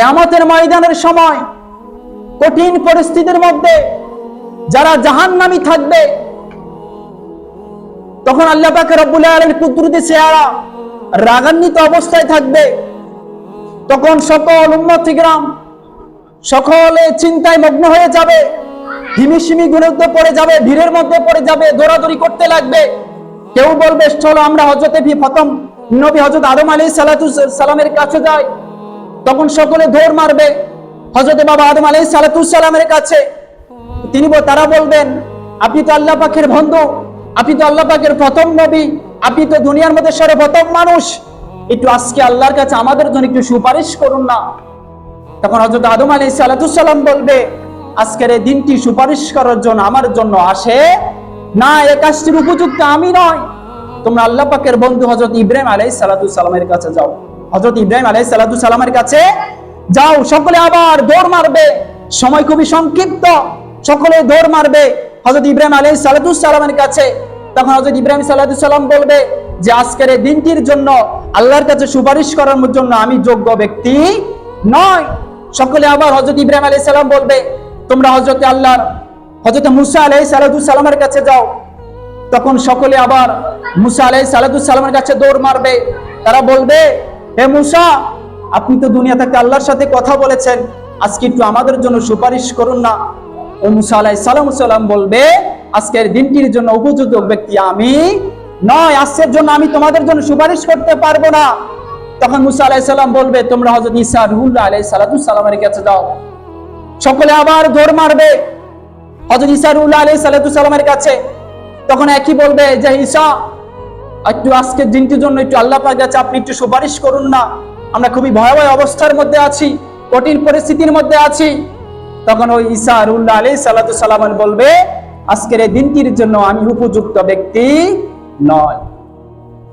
কেয়ামতের ময়দানের সময় কঠিন পরিস্থিতির মধ্যে যারা জাহান্নামী থাকবে, তখন আল্লাহ পাকে রব্বুল আলমীর কুদরতি চেহারা রাগান্বিত অবস্থায় থাকবে। তখন সকল উন্মত গ্রাম সকলে চিন্তায় মগ্ন হয়ে যাবে, হিমিশিমি গুরুত্ব পড়ে যাবে, ভিড়ের মধ্যে পড়ে যাবে, দৌড়াদৌড়ি করতে লাগবে। কেউ বলবে, চলো আমরা হজরতে ভি প্রথম নবী হজরত আদম আলী সালাতু সালামের কাছে যাই। তখন সকলে দৌড় মারবে। হজরতে বাবা আদম আলী সালাতু সালামের কাছে। তিনি তারা বলবেন, আপনি তো আল্লাহ পাকের বন্ধু, আপনি তো আল্লাহ পাকের প্রথম নবী, আপনি তো দুনিয়ার মধ্যে সর্বপ্রথম মানুষ। একটু আজকে আল্লাহর কাছে আমাদের জন্য একটু সুপারিশ করুন না। তখন হজরত আদম আলী সালাতুসাল্লাম বলবে, আজকের এই দিনটি সুপারিশ করার জন্য আমার জন্য আসে। না এ কাজটির উপযুক্ত আমি নয়। তোমরা আল্লাহ পাকের বন্ধু হজরত ইব্রাহিম আলাই সালাতুসাল্লামের কাছে যাও। হজরত ইব্রাহিম আলাই সালাতুসাল্লামের কাছে, যাও, সকলে আবার দৌড় মারবে। সময় খুবই সংক্ষিপ্ত। সকলে দৌড় মারবে হজরত ইব্রাহিম আলাই সালাতুসাল্লামের কাছে। তখন হজরত ইব্রাহিম সালাতুসাল্লাম বলবে যে, আজকের এই দিনটির জন্য আল্লাহর কাছে সুপারিশ করার জন্য আমি যোগ্য ব্যক্তি নয়। সকলে আবার হজরত ইব্রাহিম আলাই সালাম বলবে, তোমরা হজরত আল্লাহর হজরত মুসা আলাই সালাদু সালামের কাছে যাও। তখন সকলে আবার মুসা আলাই সালাদু সালামের কাছে দৌড় মারবে। তারা বলবে হে মুসা, আপনি তো দুনিয়া থেকে আল্লাহর সাথে কথা বলেছেন। আজকে একটু আমাদের জন্য সুপারিশ করুন না। ও মুসা আলাই সালাম বলবে, আজকের দিনটির জন্য উপযুক্ত ব্যক্তি আমি নয়, আজকের জন্য আমি তোমাদের জন্য সুপারিশ করতে পারব না। তখন মুসা আলাই সাল্লাম বলবে, তোমরা হজরত ইসা রুহুল্লাহ আলাই সালামের কাছে যাও। সকলে আবার দৌড় মারবে হজরত ইসা রুহুল্লাহ আলাই সালামের কাছে। তখন একই বলবে, যে ঈসা একটু আজকের দিনটির জন্য একটু আল্লাহ পাক কাছে আপনি একটু সুপারিশ করুন না। আমরা খুবই ভয়াবহ অবস্থার মধ্যে আছি, কঠিন পরিস্থিতির মধ্যে আছি। তখন ওই ঈসা রুল্লাহ আলী সাল্লাতু সাল্লাম বলবে, আজকের এই দিনটির জন্য আমি উপযুক্ত ব্যক্তি নয়।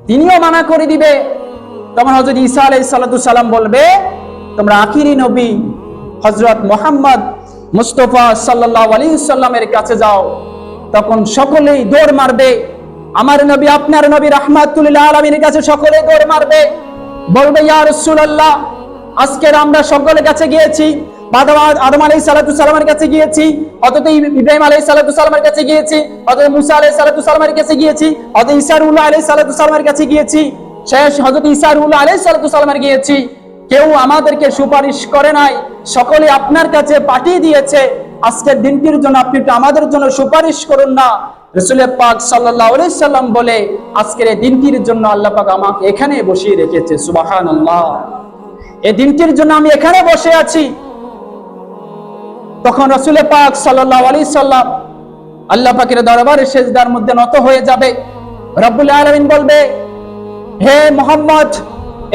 তিনিও মানা করে দিবে। তখন হজরত ঈসা আলাই সাল্লাতু সাল্লাম বলবে, তোমরা আখিরি নবী হজরত মোহাম্মদ মুস্তফা সাল্লাহ আলী সাল্লামের কাছে যাও। তখন সকলেই দৌড় মারবে। আমার নবী, আপনার নবী রাহমাতুল্লাহ আলমীর কাছে সকলে দৌড় মারবে। বলবে, ইয়া রাসূলুল্লাহ, আজকের আমরা সকলের কাছে গিয়েছি। আদম আলাই সালাতু সালামের কাছে গিয়েছি। অতত ইব্রাহিম আলাই সালাতু সালামের কাছে গিয়েছি। অতত মুসা আলাই সালাতু সালামের কাছে গিয়েছি। অত ইসারুল্লাহ আলাই সালাতু সালামের কাছে গিয়েছি। শেষ হজরত ইসারুল্লাহ আলাই সালাতু সালামের গিয়েছি। কেউ আমাদেরকে সুপারিশ করে নাই। সকলে আপনার কাছে পাঠিয়ে দিয়েছে। আজকের দিনটির জন্য আপনি একটু আমাদের জন্য সুপারিশ করুন না। রসুল পাক সাল্লাহ সাল্লাম বলে, আজকের এই দিনটির জন্য আল্লাহ পাক আমাকে এখানে বসিয়ে রেখেছে সুবাহান এই দিনটির জন্য আমি এখানে বসে আছি। তখন পাক সাল্লাহ আলী সাল্লাম আল্লাহ পাকের দরবারে শেষদার মধ্যে নত হয়ে যাবে। রব্বুল আলমিন বলবে, হে মোহাম্মদ,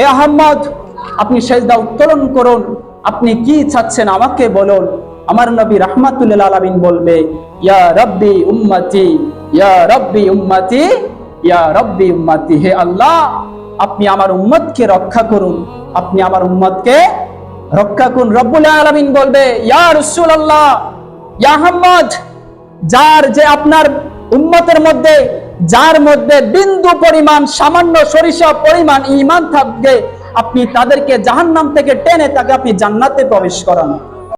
এ আহম্মদ, আপনি সেজদা উত্তোলন করুন। আপনি কি চাচ্ছেন আমাকে বলুন? আমার নবী রাহমাতুল্লাহ আলামিন বলবে, ইয়া রব্বি উম্মতি, ইয়া রব্বি উম্মতি, ইয়া রব্বি উম্মতি, হে আল্লাহ, আপনি আমার উম্মতকে রক্ষা করুন। আপনি আমার উম্মতকে রক্ষা করুন। রব্বুল আলামিন বলবে, ইয়া রাসূলুল্লাহ, ইয়া আহমদ যার যে আপনার উম্মতের মধ্যে, যার মধ্যে বিন্দু পরিমাণ সামান্য সরিষা পরিমাণ ইমান থাকবে, আপনি তাদেরকে জাহান্নাম থেকে টেনে তাকে আপনি জান্নাতে প্রবেশ করান।